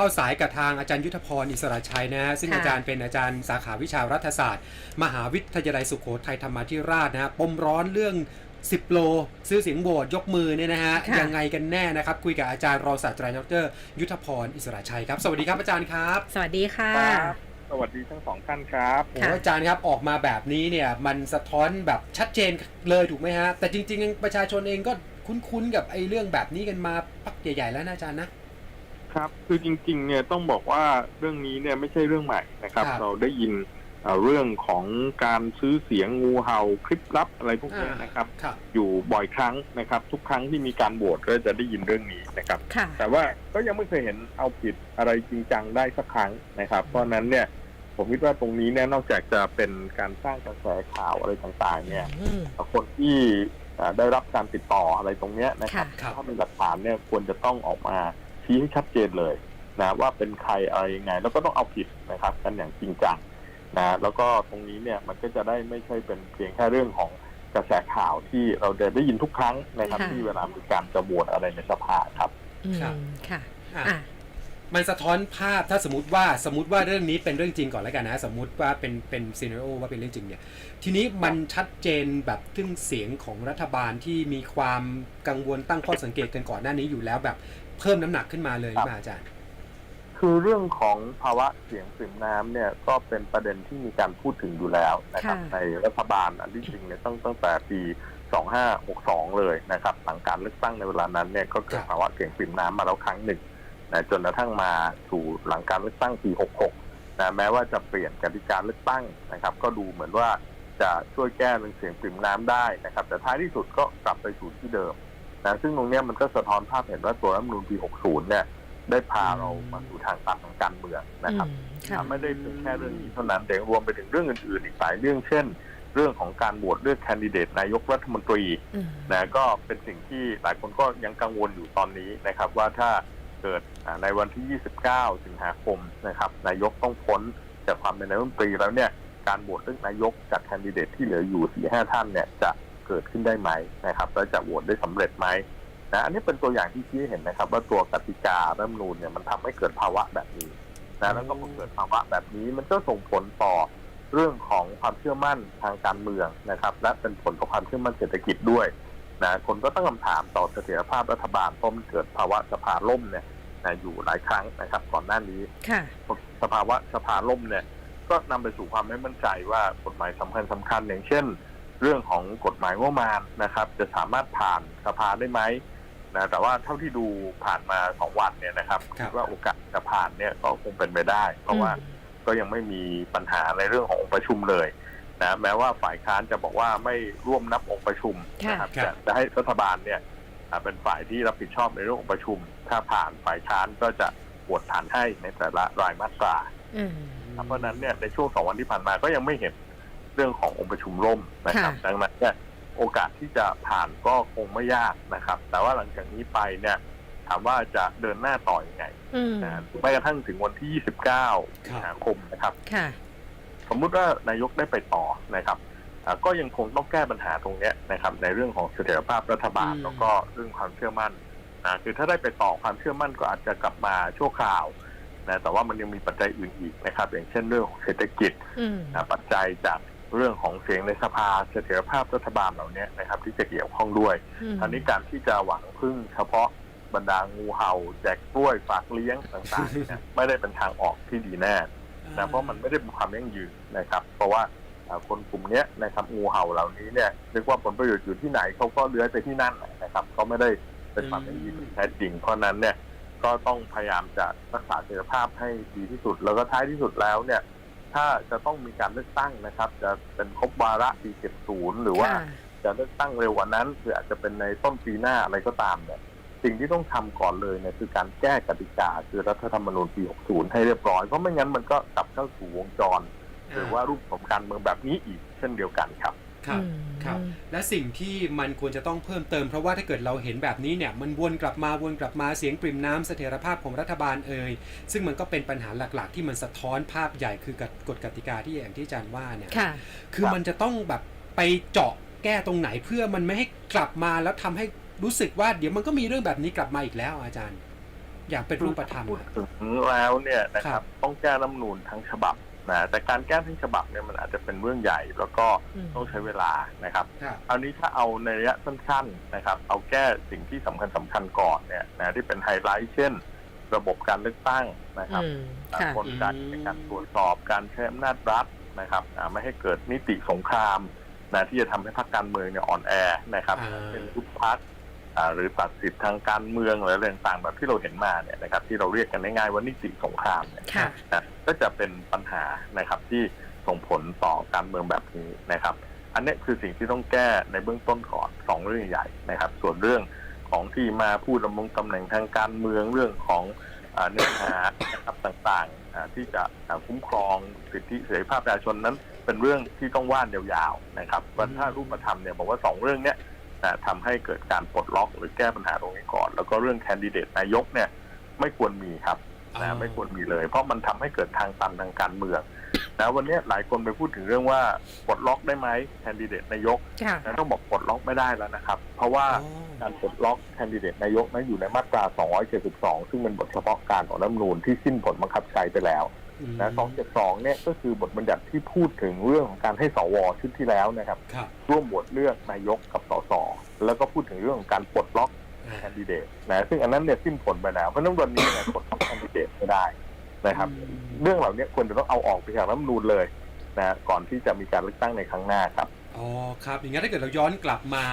เข้าสายกับทางอาจารย์ยุทธพรอิสระชัยนะฮะซึ่งค่ะอาจารย์เป็นอาจารย์สาขาวิชารัฐศาสตร์ มหาวิทยาลัยสุโขทัยธรรมาธิราชนะฮะปมร้อนเรื่อง10โล ซื้อเสียงโหวตยกมือเนี่ยนะฮะค่ะยังไงกันแน่นะครับ คุยกับอาจารย์รองศาสตราจารย์ดรยุทธพรอิสระชัยครับ สวัสดีครับอาจารย์ครับ สวัสดีค่ะครับสวัสดีทั้งสองท่านครับโอ้ค่ะอาจารย์ครับออกมาแบบนี้เนี่ย มันสะท้อนแบบชัดเจนเลยถูกไหมฮะ แต่จริง ๆ ประชาชนเองก็คุ้นๆกับไอ้เรื่องแบบนี้กันมาพักใหญ่ ๆ แล้วนะอาจารย์นะ ครับ คือจริง ๆ เนี่ยต้องบอกว่าเรื่องนี้เนี่ยไม่ใช่เรื่องใหม่นะครับ ครับ เราได้ยินเอ่อเรื่องของการซื้อเสียงงูเห่าคลิปลับอะไรพวกนี้นะครับ ครับ อยู่บ่อยครั้งนะครับ ทุกครั้งที่มีการโหวตก็จะได้ยินเรื่องนี้นะครับ ค่ะ แต่ว่าก็ยังไม่เคยเห็นเอาผิดอะไรจริงจังได้สักครั้งนะครับ เพราะฉะนั้นเนี่ยผมคิดว่าตรงนี้เนี่ยนอกจากจะเป็นการสร้างกระแสข่าวอะไรต่างๆ เนี่ย อืม คนที่เอ่อได้รับการติดต่ออะไรตรงเนี้ยนะครับ ค่ะครับถ้ามีหลักฐานเนี่ยควรจะต้องออกมา ชี้ให้ชัดเจนเลยนะว่าเป็นใครอะไรยังไง แล้วก็ต้องเอาผิดนะครับ กันอย่างจริงจังนะแล้วก็ตรงนี้เนี่ยมันก็จะได้ไม่ใช่เป็นเพียงแค่เรื่องของกระแสข่าวที่เราจะได้ยินทุกครั้งนะครับค่ะที่เวลามีการจะโหวตอะไรในสภาครับอืมครับค่ะอะอะมันสะท้อนภาพถ้าสมมติว่าสมมติว่าเรื่องนี้เป็นเรื่องจริงก่อนแล้วกันนะ สมมติว่าเป็นเป็นซีน a โอว่าเป็นเรื่องจริงเนี่ย ทีนี้มันชัดเจนแบบทึ่งเสียงของรัฐบาลที่มีความกังวลตั้งข้อสังเกตกันก่อนหน้านี้อยู่แล้วแบบ เพิ่มน้ำหนักขึ้นมาเลยหรือเปล่าอาจารย์ คือเรื่องของภาวะเสียงปริ่มน้ำเนี่ยก็เป็นประเด็นที่มีการพูดถึงอยู่แล้วนะครับ ค่ะ ในรัฐบาลอันที่จริงเนี่ยตั้งตั้งแต่ปี 2562 เลยนะครับ หลังการเลือกตั้งในเวลานั้นเนี่ยก็เกิดครับ ภาวะเสียงปริ่มน้ำมาแล้วครั้งหนึ่งนะจนกระทั่งมาสู่หลังการเลือกตั้งปี 66นะแม้ว่าจะเปลี่ยนกติกาเลือกตั้งนะครับ ก็ดูเหมือนว่าจะช่วยแก้เรื่องเสียงปริ่มน้ำได้นะครับ แต่ท้ายที่สุดก็กลับไปสู่ที่เดิม นะซึ่งตรงเนี้ยมันก็สะท้อนภาพเห็นว่าตัวรัฐธรรมนูญปี 60 เนี่ย ได้พาเรามาสู่ทางตันทางการเมืองนะครับอืมค่ะไม่ได้เป็นแค่เรื่องนี้เท่านั้นแต่ยังรวมไปถึงเรื่องอื่นๆ อีกหลายเรื่องเช่น เรื่องของการโหวตเลือกแคนดิเดตนายกรัฐมนตรีอืมนะก็เป็นสิ่งที่หลายคนก็ยังกังวลอยู่ตอนนี้นะครับ ว่าถ้าเกิดอ่าในวันที่ 29 สิงหาคมนะครับ นายกต้องพ้นจากความเป็นนายกรัฐมนตรีแล้วเนี่ยการโหวตเลือกนายกจากแคนดิเดตที่เหลืออยู่4-5ท่านเนี่ยจะ เกิดขึ้นได้ไหมนะครับแล้วจะโหวตได้สำเร็จไหมนะอันนี้เป็นตัวอย่างที่ชี้ให้เห็นนะครับ ว่าตัวกติการรัฐธรรมนูญเนี่ยมันทำให้เกิดภาวะแบบนี้นะแล้วก็พอเกิดภาวะแบบนี้มันก็ส่งผลต่อเรื่องของความเชื่อมั่นทางการเมืองนะครับ และเป็นผลต่อความเชื่อมั่นเศรษฐกิจด้วยนะคนก็ตั้งคำถามต่อเสถียรภาพรัฐบาลเพราะมันเกิดภาวะสภาล่มเนี่ยนะอยู่หลายครั้งนะครับก่อนหน้านี้ค่ะสภาวะสภาล่มเนี่ย ก็นำไปสู่ความไม่มั่นใจว่า กฎหมายสำคัญสคัญๆอย่างเช่น เรื่องของกฎหมายงบประมาณนะครับ จะสามารถผ่านสภาได้ไหมนะแต่ว่าเท่าที่ดูผ่านมาสองวันเนี่ยนะครับครับดว่าโอกาสจะผ่านเนี่ยก็คงเป็นไปได้ เพราะว่าก็ยังไม่มีปัญหาในเรื่องขององค์ประชุมเลยนะแม้ว่าฝ่ายค้านจะบอกว่าไม่ร่วมนับองค์ประชุมนะครับค่ะแต่จะให้รัฐบาลเนี่ยอ่าเป็นฝ่ายที่รับผิดชอบในเรื่ององค์ประชุม ถ้าผ่านฝ่ายค้านก็จะโหวตผ่านให้ในแต่ละรายมาตราอืมครับเพราะฉะนั้นเนี่ยในช่วงสองวันที่ผ่านมาก็ยังไม่เห็นเรื่องขององค์ประชุมร่มนะครับค่ะดังนั้นเนี่ยโอกาสที่จะผ่านก็คงไม่ยากนะครับ แต่ว่าหลังจากนี้ไปเนี่ยถามว่าจะเดินหน้าต่ออยังไงอืมนะแม้กระทั่งถึงวันที่ 29สิงหาคมนะครับค่ะสมมุติว่านายกได้ไปต่อนะครับอ่าก็ยังคงต้องแก้ปัญหาตรงเนี้ยนะครับ ในเรื่องของเสถียรภาพรัฐบาลอืมแล้วก็เรื่องความเชื่อมั่นนะคือถ้าได้ไปต่อความเชื่อมั่นก็อาจจะกลับมาชั่วคราวนะแต่ว่ามันยังมีปัจจัยอื่นอีกนะครับ อย่างเช่นเรื่องของเศรษฐกิจอืมนะปัจจัยจาก เรื่องของเสียงในสภาเสถียรภาพรัฐบาลเหล่านี้นะครับ ที่จะเกี่ยวข้องด้วยอืมอันนี้การที่จะหวังพึ่งเฉพาะบรรดางูเห่า แจกกล้วยฝากเลี้ยงต่างๆเนี่ยไม่ได้เป็นทางออกที่ดีแน่นะเพราะมันไม่ได้เป็นความยั่งยืนนะครับ เพราะว่าเอ่อคนกลุ่มเนี้ยนะครับงูเห่าเหล่านี้เนี่ยเรียกว่าผลประโยชน์อยู่ที่ไหนเขาก็เลื้อยไปที่นั่นนะครับเขาไม่ได้เป็นความยั่งยืนที่แท้จริงเพราะฉะนั้นเนี่ยก็ต้องพยายามจะรักษาเสถียรภาพให้ดีที่สุด แล้วก็ท้ายที่สุดแล้วเนี่ย ถ้าจะต้องมีการเลือกตั้งนะครับ จะเป็นครบวาระปี 70 หรือว่าค่ะจะเลือกตั้งเร็วกว่านั้นหรืออาจจะเป็นในต้นปีหน้าอะไรก็ตามเนี่ยสิ่งที่ต้องทำก่อนเลยเนี่ยคือการแก้กติกาคือรัฐธรรมนูญปี 60 ให้เรียบร้อย เพราะไม่งั้นมันก็กลับเข้าสู่วงจร หรือว่ารูปของการเมืองแบบนี้อีกเช่นเดียวกันครับ ครับอืมครับ และสิ่งที่มันควรจะต้องเพิ่มเติม เพราะว่าถ้าเกิดเราเห็นแบบนี้เนี่ยมันวนกลับมาวนกลับมาเสียงปริ่มน้ำเสถียรภาพของรัฐบาลเอ่ยซึ่งมันก็เป็นปัญหาหลักๆ ที่มันสะท้อนภาพใหญ่คือกฎกฎกติกาที่อย่างที่อาจารย์ว่าเนี่ยค่ะคือมันจะต้องแบบไปเจาะแก้ตรงไหนเพื่อมันไม่ให้กลับมาแล้วทำให้รู้สึกว่าเดี๋ยวมันก็มีเรื่องแบบนี้กลับมาอีกแล้วอาจารย์คอย่างเป็นรูปธรรมพูดอะถึงแล้วเนี่ยนะคครัรับบต้องแก้รัฐธรรมนูญทั้งฉบับ นะแต่การแก้ทั้งฉบับเนี่ยมันอาจจะเป็นเรื่องใหญ่ แล้วก็อืมต้องใช้เวลานะครับครับเอานี้ถ้าเอาในระยะสั้นๆนะครับ เอาแก้สิ่งที่สำคัญสำคัญก่อนเนี่ยนะที่เป็นไฮไลท์เช่น ระบบการเลือกตั้งนะครับอืมค่ะกลไกในการตรวจสอบการใช้อำนาจรัฐนะครับอ่าไม่ให้เกิดนิติสงครามนะที่จะทำให้พรรคการเมืองเนี่ยอ่อนแอนะครับอ่าเป็นยุบพรรคอ่า หรือตัดสิทธิ์ทางการเมืองหรืออะไรต่างๆแบบที่เราเห็นมาเนี่ยนะครับที่เราเรียกกันง่ายๆว่านิติสงครามเนี่ยค่ะนะก็จะเป็นปัญหานะครับที่ส่งผลต่อการเมืองแบบนี้นะครับ อันนี้คือสิ่งที่ต้องแก้ในเบื้องต้นก่อนสองเรื่องใหญ่นะครับ ส่วนเรื่องของที่มาผู้ดำรงตำแหน่งทางการเมืองเรื่องของอาเนื้อหานะครับต่างๆอ่าที่จะอ่าคุ้มครองสิทธิเสรีภาพประชาชนนั้น เป็นเรื่องที่ต้องว่านยาวๆนะครับวันถ้ารูปธรรมเนี่ยบอกว่าสองเรื่องเนี้ยนะ ทำให้เกิดการปลดล็อกหรือแก้ปัญหาตรงนี้ก่อน แล้วก็เรื่องแคนดิเดตนายกเนี่ยไม่ควรมีครับนะไม่ควรมีเลย เพราะมันทำให้เกิดทางตันทางการเมืองนะวันนี้หลายคนไปพูดถึงเรื่องว่าปลดล็อกได้ไหมแคนดิเดตนายกค่ะนะต้องบอกปลดล็อกไม่ได้แล้วนะครับ เพราะว่าอ๋อการปลดล็อกแคนดิเดตนายกนั้นอยู่ในมาตรา 272 ซึ่งเป็นบทเฉพาะการของรัฐธรรมนูญที่สิ้นผลบังคับใช้ไปแล้ว อืมนะ272เนี่ยก็คือบทบัญญัติที่พูดถึงเรื่องของการให้สวชุดที่แล้วนะครับ ครับ ร่วมโหวตเลือกนายกกับสสแล้วก็พูดถึงเรื่องของการปลดล็อกอ่าแคนดิเดตนะซึ่งอันนั้นเนี่ยสิ้นผลไปแล้วเพราะฉะนั้นวันนี้เนี่ยกดทับแคนดิเดตไม่ได้นะครับ เรื่องเหล่านี้ควรจะต้องเอาออกไปจากรัฐธรรมนูญเลยนะก่อนที่จะมีการเลือกตั้งในครั้งหน้าครับอ๋อครับอย่างนั้นถ้าเกิดเราย้อนกลับมา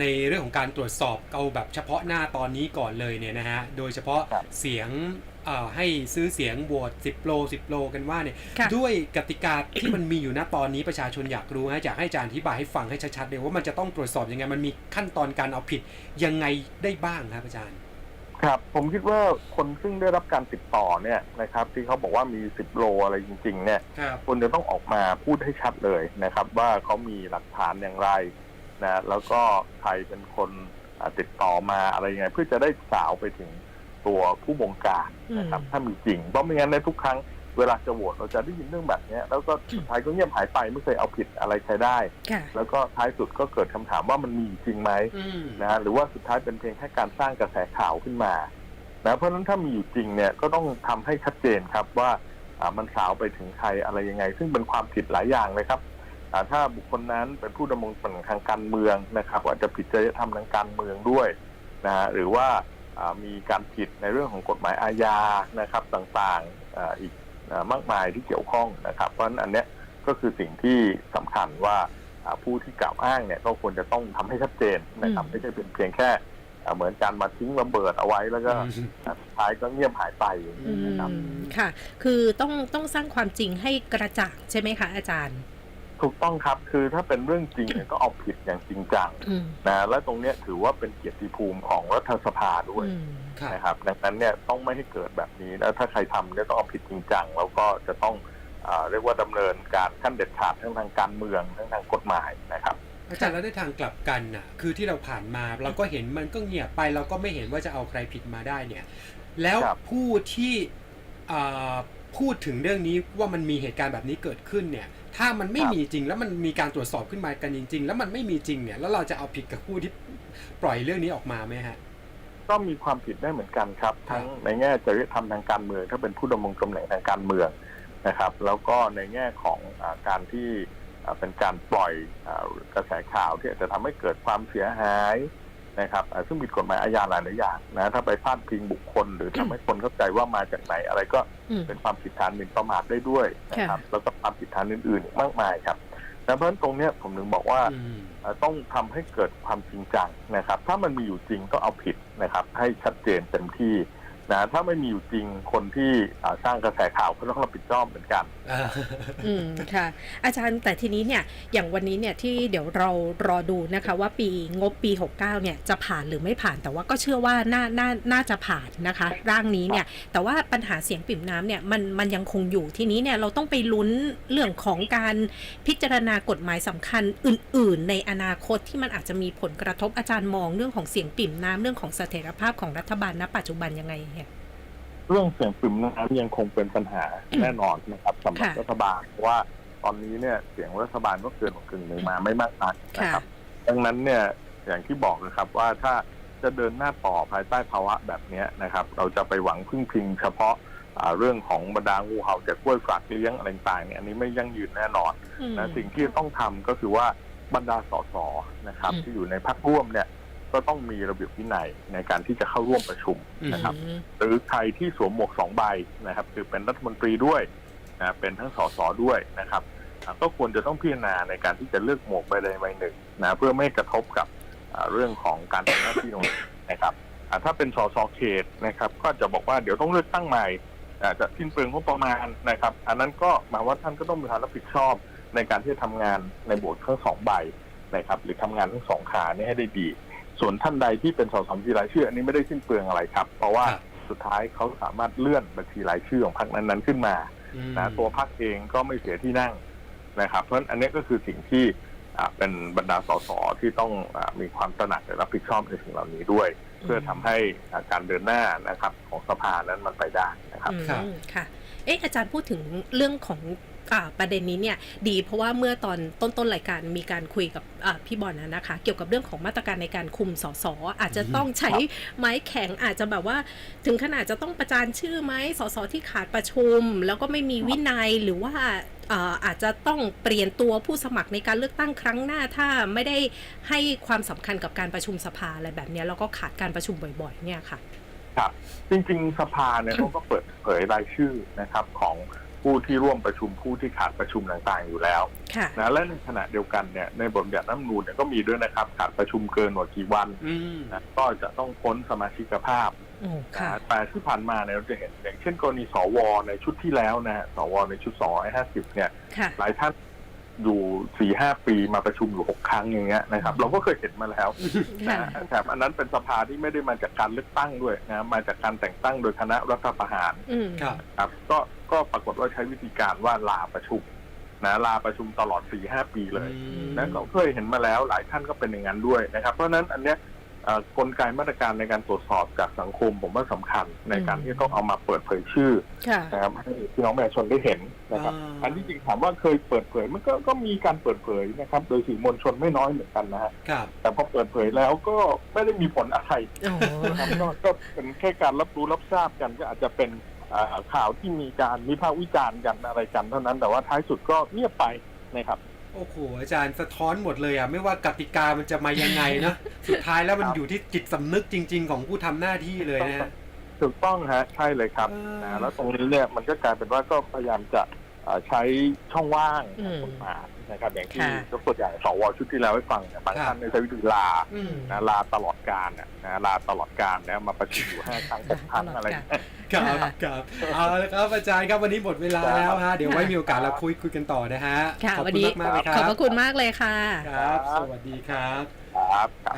ในเรื่องของการตรวจสอบเอาแบบเฉพาะหน้าตอนนี้ก่อนเลยเนี่ยนะฮะโดยเฉพาะครับเสียงเอ่อ ให้ซื้อเสียงโหวต10 โล 10 โลกันว่าเนี่ยค่ะด้วยกติกาที่มันมีอยู่ณตอนนี้ประชาชนอยากรู้ฮะอยากให้อาจารย์อธิบายให้ฟังให้ชัดๆเลยว่ามันจะต้องตรวจสอบยังไงมันมีขั้นตอนการเอาผิดยังไงได้บ้างครับอาจารย์ ครับผมคิดว่าคนซึ่งได้รับการติดต่อเนี่ยนะครับ ที่เขาบอกว่ามี 10 โลอะไรจริง ๆ เนี่ยครับควรจะต้องออกมาพูดให้ชัดเลยนะครับ ว่าเขามีหลักฐานอย่างไรนะแล้วก็ใครเป็นคนอ่าติดต่อมาอะไรยังไง เพื่อจะได้สาวไปถึง ตัวผู้บงการนะครับอืมถ้ามีจริงเพราะไม่งั้นในทุกครั้งเวลาจะโหวตเราจะได้ยินเรื่องแบบเนี้ยแล้วก็สุดท้ายก็เงียบหายไปไม่เคยเอาผิดอะไรใครได้ค่ะแล้วก็ท้ายสุดก็เกิดคำถามว่ามันมีจริงไหมอืมนะฮะหรือว่าสุดท้ายเป็นเพียงแค่การสร้างกระแสข่าวขึ้นมานะเพราะฉะนั้นถ้ามีอยู่จริงเนี่ยก็ต้องทำให้ชัดเจนครับว่าอ่ามันสาวไปถึงใครอะไรยังไง ซึ่งเป็นความผิดหลายอย่างเลยครับอ่าถ้าบุคคลนั้นเป็นผู้ดำรงตำแหน่งทางการเมืองนะครับอาจจะผิดจริยธรรมทางการเมืองด้วยนะฮะหรือว่าอ่า มีการผิดในเรื่องของกฎหมายอาญานะครับต่างๆอ่าอีกอ่ามากมายที่เกี่ยวข้องนะครับเพราะฉะนั้นอันเนี้ยก็คือสิ่งที่สำคัญว่าอ่าผู้ที่กล่าวอ้างเนี่ยก็ควรจะต้องทำให้ชัดเจนนะครับอืมไม่ใช่เป็นเพียงแค่อ่าเหมือนการมาทิ้งระเบิดเอาไว้แล้วก็อืมอ่าสุดท้ายก็เงียบหายไปอย่างอืนี้นะครับมค่ะ คือต้องต้องสร้างความจริงให้กระจ่างใช่ไหมคะอาจารย์ ถูกต้องครับ คือถ้าเป็นเรื่องจริงเนี่ยก็เอาผิดอย่างจริงจังอืมนะและตรงเนี้ยถือว่าเป็นเกียรติภูมิของรัฐสภาด้วยอืมครับ นะครับ ดังนั้นเนี่ยต้องไม่ให้เกิดแบบนี้แล้วถ้าใครทำเนี่ยต้องเอาผิดจริงจังแล้วก็จะต้องอ่าเรียกว่าดำเนินการขั้นเด็ดขาดทั้งทางการเมืองทั้งทางกฎหมายนะครับ อาจารย์แล้วในทางกลับกันน่ะ คือที่เราผ่านมาเราก็เห็นมันก็เงียบไป เราก็ไม่เห็นว่าจะเอาใครผิดมาได้เนี่ย แล้วครับ ผู้ที่อ่าพูดถึงเรื่องนี้ว่ามันมีเหตุการณ์แบบนี้เกิดขึ้นเนี่ย ถ้ามันไม่มีจริงแล้วมันมีการตรวจสอบขึ้นมากันจริง ๆ แล้วมันไม่มีจริงเนี่ยแล้วเราจะเอาผิดกับผู้ที่ปล่อยเรื่องนี้ออกมาไหมฮะก็มีความผิดได้เหมือนกันครับทั้งในแง่จริยธรรมทางการเมืองถ้าเป็นผู้ดำรงตำแหน่งทางการเมืองนะครับ แล้วก็ในแง่ของอาการที่อ่าเป็นการปล่อยอากระแสข่าวที่อาจจะทำให้เกิดความเสียหาย นะครับอ่าซึ่งผิดกฎหมายอาญาหลายๆอย่างนะถ้าไปพาดพิงบุคคล หรือทำให้คนเข้าใจว่ามาจากไหนอะไรก็อืมเป็นความผิดฐานหมิ่นประมาทได้ด้วยนะครับแล้วก็ความผิดฐานอื่นๆอีกมากมายครับดังเพราะฉะนั้นตรงเนี้ยผมถึงบอกว่าอืมเอ่อต้องทำให้เกิดความจริงจังนะครับ ถ้ามันมีอยู่จริงก็เอาผิดนะครับ ให้ชัดเจนเต็มที่นะถ้าไม่มีอยู่จริงคนที่อ่าสร้างกระแสข่าวก็ต้องรับผิดชอบเหมือนกัน อ่าอืมค่ะ อาจารย์แต่ทีนี้เนี่ยอย่างวันนี้เนี่ยที่เดี๋ยวเรารอดูนะคะ ว่าปีงบปี 69 เนี่ยจะผ่านหรือไม่ผ่านแต่ว่าก็เชื่อว่าน่าน่าน่าจะผ่านนะคะ ร่างนี้เนี่ย แต่ว่าปัญหาเสียงปิ่มน้ำเนี่ยมันมันยังคงอยู่ทีนี้เนี่ยเราต้องไปลุ้นเรื่องของการพิจารณากฎหมายสำคัญอื่น ๆ ในอนาคตที่มันอาจจะมีผลกระทบอาจารย์มองเรื่องของเสียงปิ่มน้ำเรื่องของเสถียรภาพของรัฐบาลณปัจจุบันยังไงเนี่ย เรื่องเสียงปริ่มน้ำยังคงเป็นปัญหาแน่นอนนะครับสำหรับค่ะรัฐบาลเพราะว่าตอนนี้เนี่ยเสียงรัฐบาลก็เกินกว่ากึ่งหนึ่งมาไม่มากนักนะครับ ดังนั้นเนี่ยอย่างที่บอกนะครับว่าถ้าจะเดินหน้าต่อภายใต้ภาวะแบบเนี้ยนะครับ เราจะไปหวังพึ่งพิงเฉพาะอ่าเรื่องของบรรดางูเห่าจากกล้วยฝากเลี้ยงอะไรต่างๆเนี่ยอันนี้ไม่ยั่งยืนแน่นอนอืมนะสิ่งที่ต้องทำก็คือว่าบรรดาสสนะครับอืมที่อยู่ในพักร่วมเนี่ย ก็ต้องมีระเบียบวินัยในการที่จะเข้าร่วมประชุมนะครับอืมหรือใครที่สวมหมวกสองใบนะครับ คือเป็นรัฐมนตรีด้วยนะเป็นทั้งสสด้วยนะครับอ่าก็ควรจะต้องพิจารณาในการที่จะเลือกหมวกใบใดใบหนึ่งนะเพื่อไม่กระทบกับอ่าเรื่องของการทำหน้าที่ตรงนี้นะครับอ่าถ้าเป็นสสเขตนะครับ ก็จะบอกว่าเดี๋ยวต้องเลือกตั้งใหม่อาจจะสิ้นเปลืองงบประมาณนะครับ อันนั้นก็หมายว่าท่านก็ต้องมีความรับผิดชอบในการที่จะทำงานในบททั้งสองใบนะครับ หรือทำงานทั้งสองขานี่ให้ได้ดี ส่วนท่านใดที่เป็นสสบัญชีรายชื่อ อันนี้ไม่ได้สิ้นเปลืองอะไรครับ เพราะว่าครับสุดท้ายเขาสามารถเลื่อนบัญชีรายชื่อของพรรคนั้นๆขึ้นมาอืมนะตัวพรรคเองก็ไม่เสียที่นั่งนะครับ เพราะฉะนั้นอันนี้ก็คือสิ่งที่อ่าเป็นบรรดาสสที่ต้องอามีความตระหนักและรับผิดชอบในสิ่งเหล่านี้ด้วย เพื่อทำให้อ่าการเดินหน้านะครับของสภานั้นมันไปได้นะครับอืมครับค่ะเอ๊ะอาจารย์พูดถึงเรื่องของอ่า ประเด็นนี้เนี่ยดีเพราะว่าเมื่อตอนต้นต้นๆรายการมีการคุยกับอ่าพี่บอลนะนะคะ เกี่ยวกับเรื่องของมาตรการในการคุมสสอาจจะต้องใช้ไม้แข็งอาจจะแบบว่า ถึงขนาดจะต้องประจานชื่อไหมสสที่ขาดประชุม แล้วก็ไม่มีวินัยหรือว่าอ่าอาจจะต้องเปลี่ยนตัวผู้สมัครในการเลือกตั้งครั้งหน้าถ้าไม่ได้ให้ความสำคัญกับการประชุมสภาอะไรแบบเนี้ยแล้วก็ขาดการประชุมบ่อยๆเนี่ยค่ะ ครับ จริงๆสภาเนี่ยเขาก็เปิดเผยรายชื่อนะครับของ ผู้ที่ร่วมประชุมผู้ที่ขาดประชุมต่างๆอยู่แล้วค่ะ นะและในขณะเดียวกันเนี่ยในบทบัญญัติรัฐธรรมนูญเนี่ยก็มีด้วยนะครับขาดประชุมเกินกว่ากี่วันอืมนะก็จะต้องพ้นสมาชิกภาพโอ้ค่ะ นะแต่ที่ผ่านมาเนี่ยเราจะเห็นอย่างเช่นกรณีสวในชุดที่แล้วนะฮะสวในชุด250เนี่ยค่ะ หลายท่าน อยู่สี่ห้าปีมาประชุมอยู่หกครั้งอย่างเงี้ยนะครับ เราก็เคยเห็นมาแล้วค่ะนะแถมอันนั้นเป็นสภาที่ไม่ได้มาจากการเลือกตั้งด้วยนะมาจากการแต่งตั้งโดยคณะรัฐประหารอืมครับครับ ก็ก็ปรากฏว่าใช้วิธีการว่าลาประชุมนะลาประชุมตลอดสี่ห้าปีเลยอืมนะก็เคยเห็นมาแล้วหลายท่านก็เป็นอย่างนั้นด้วยนะครับ เพราะฉะนั้นอันเนี้ยเอ่อ กลไกมาตรการในการตรวจสอบจากสังคมผมว่าสำคัญในการที่ต้องเอามาเปิดเผยชื่อค่ะนะครับให้พี่น้องประชาชนได้เห็นนะครับอ่าอันที่จริงถามว่าเคยเปิดเผยมันก็ก็มีการเปิดเผยนะครับ โดยสื่อมวลชนไม่น้อยเหมือนกันนะฮะครับแต่พอเปิดเผยแล้วก็ไม่ได้มีผลอะไรโอ้นะครับก็ก็เป็นแค่การรับรู้รับทราบกันก็อาจจะเป็นอ่าข่าวที่มีการวิพากษ์วิจารณ์กันอะไรกันเท่านั้นแต่ว่าท้ายสุดก็เงียบไปนะครับ โอ้โหอาจารย์สะท้อนหมดเลยอะไม่ว่ากติกามันจะมายังไงนะสุดท้ายแล้วมันครับอยู่ที่จิตสำนึกจริง ๆ ของผู้ทำหน้าที่เลยนะฮะถูกต้องฮะใช่เลยครับเออนะแล้วตรงนี้เนี่ยมันก็กลายเป็นว่าก็พยายามจะอ่า ใช้ช่องว่างอืของมกฎหมายนะครับ อย่างที่ค่ะยกตัวอย่างสวชุดที่แล้วให้ฟังเนี่ยบางครับท่านเนี่ยใช้วิธีลาอืมนะลาตลอดการน่ะนะลาตลอดการนะมาประชุมอยู่ห้าครั้งหกครั้งอะไรอย่างเงี้ยครับค่ะครับเอาละครับอาจารย์ครับวันนี้หมดเวลาแล้วฮะเดี๋ยวไว้มีโอกาสเราคุยคุยกันต่อนะฮะค่ะขอบวันคุณนี้มากๆเลยคขรัอบบพระคุณมากเลยค่ะครับ สวัสดีครับครับครับ